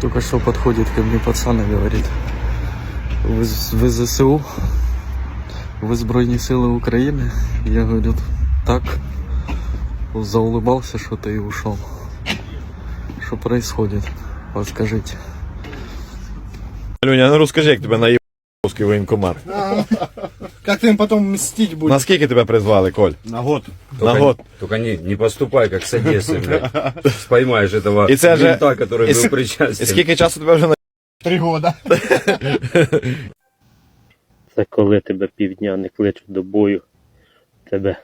Только что подходит ко мне пацан и говорит, вы, з- вы ЗСУ, вы Збройні Силы Украины? Я говорю, так. Заулыбался что-то и ушел. Что происходит? Подскажите. Люня, ну розкажи, як тебе наїв русський воєнкомат. Как ты им потом мстить будешь? Наскільки тебе призвали, Коль? На год. На год. Только не, не поступай, как с Одессы, блядь. Поймаешь этого И це же- мента, который и был с- причастен. І скільки часу тебе вже на Три года. Це коли тебе півдня не кличуть до бою, в тебе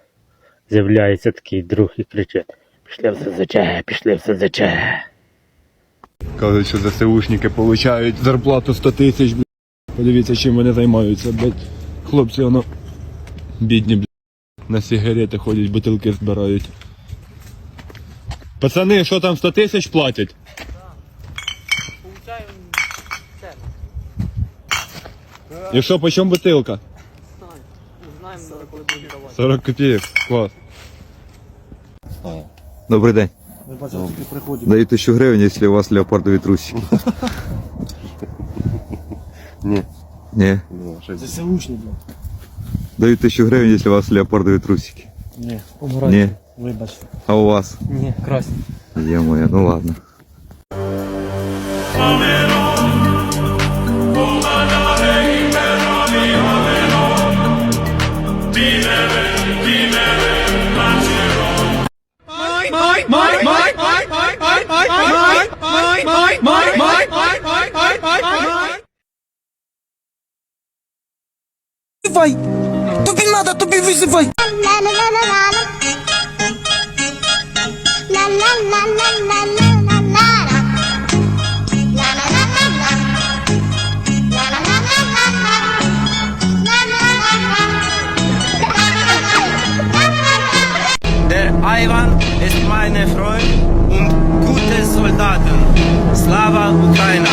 з'являється такий друг і кричить Пішли в СЗЧ, пішли в СЗЧ. Кажуть, що ЗСУшники получають зарплату 100 тисяч, блядь. Подивіться, чим вони займаються, блядь. Хлопці, воно бідні, блядь. На сигарети ходять, бутилки збирають. Пацани, що там 100 тисяч платять? І що, по чому бутилка? 40 копійок, клас. Добрий день. Даю тисячу гривень, якщо у вас леопардові трусики. Ні. Ні. ЗСУшник, блядь. Даю тисячу гривень, якщо у вас леопардові трусики. Не, Ні. Вибач. А у вас? Не, красный. Є моя, ну ладно. Тобі надо, тобі визивай. La la la la la la. La la la la la la la la la. La la la la la. La la la la la la. La la. Der Ivan ist meine Freund und gute Soldaten. Slava Ukraina.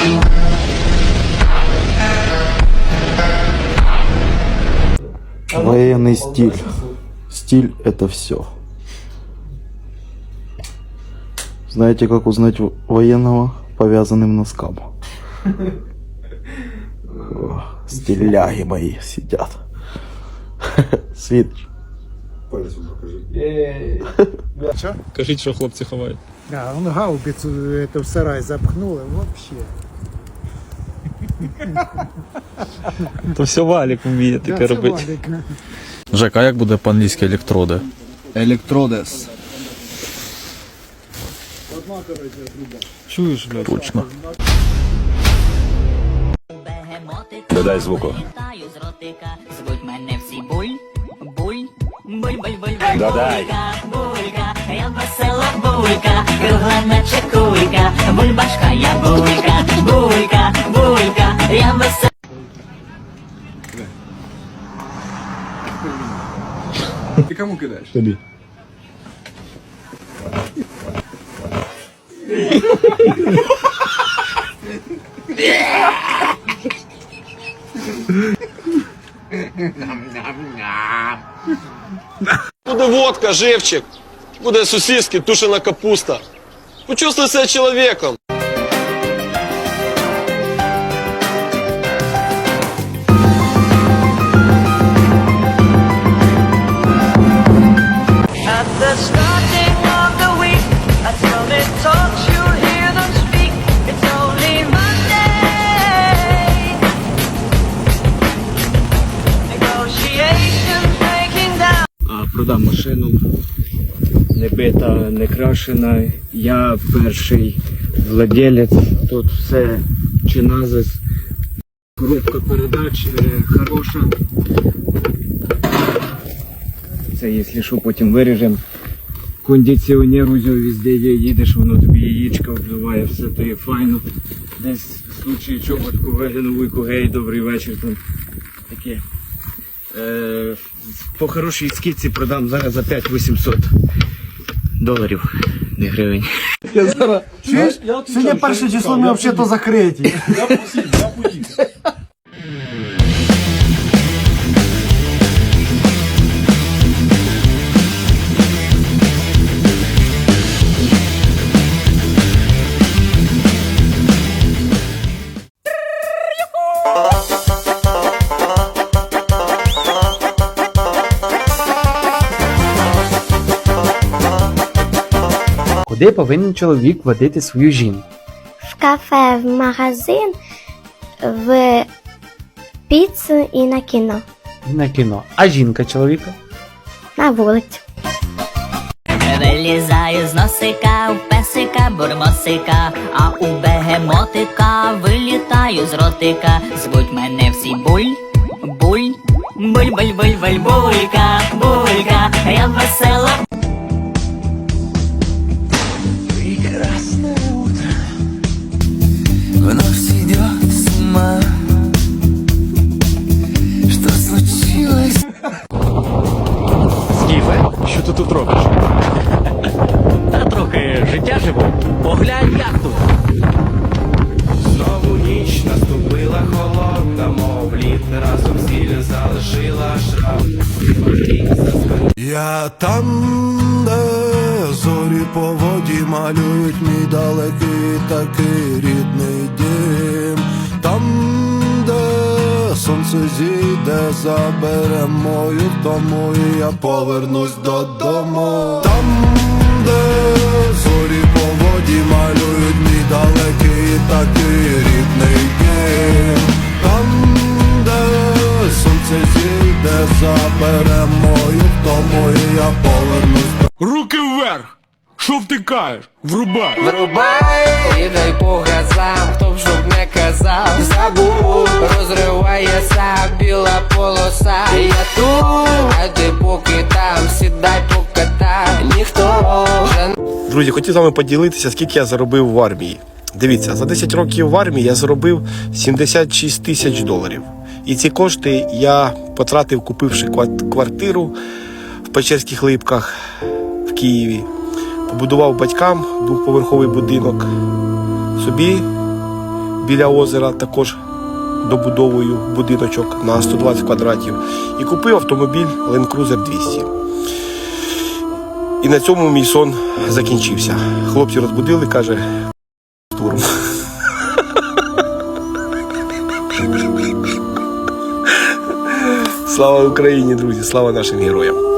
Военный стиль. Стиль это все. Знаете, как узнать в- военного повязанным носкам? О, Стиляги мои сидят. Світиш. Кажіть, що хлопці ховають. А, он гаубицу эту в сарай запхнули, вообще. То все валік вміє Да, це Валік. Жек, а як буде по-англійськи електроди? Електродес. Чуєш, блядь? Точно. Додай звуку. звуть мене всі буль, буль, буль, буль, буль, Додай. булька, я весела булька, кругла наче кулька, бульбашка, я булька, булька, булька, я весела. Ти кому кидаєш? Тобі. Буде водка, живчик, буде сосиски, тушена капуста. Почувствуй себе чоловіком. Продав машину не бита, не крашена. Я перший владелець. Тут все чиназис. Коробка передач е, хороша. Це якщо що потім виріжемо. Кондиціонер узьо везде є, їдеш, воно тобі яєчка вбиває, все то є файно. Десь в случаї чого таку вигляну вуйку, гей, добрий вечір там. Таке. Е, по хорошій скидці продам зараз за 5800 доларів, не гривень. Я зараз Сьогодні перше число ми взагалі-то закриті. Де повинен чоловік водити свою жінку? В кафе, в магазин, в піцу і на кіно. На кіно. А жінка чоловіка? На вулицю. Вилізаю з носика, у песика бурмосика, а у бегемотика вилітаю з ротика. Звуть мене всі буль, буль, буль, буль, буль, буль, булька, булька, я весела. Там, де зорі по воді малюють мій далекий такий рідний дім. Там, де сонце зійде, забере мою тому, і я повернусь додому. Там, де зорі по воді малюють мій далекий такий втикаєш? Врубай! Врубай і дай по газам, хто б щоб не казав, забув, розривається біла полоса. Я тут, а ти поки там, сідай покатай, ніхто вже Друзі, хотів з вами поділитися, скільки я заробив в армії. Дивіться, за 10 років в армії я заробив 76 тисяч доларів. І ці кошти я потратив, купивши ква- квартиру в Печерських Липках в Києві. Побудував батькам двохповерховий будинок. Собі біля озера також добудовую будиночок на 120 квадратів. І купив автомобіль Land Cruiser 200. І на цьому мій сон закінчився. Хлопці розбудили, каже, турм. Слава Україні, друзі! Слава нашим героям!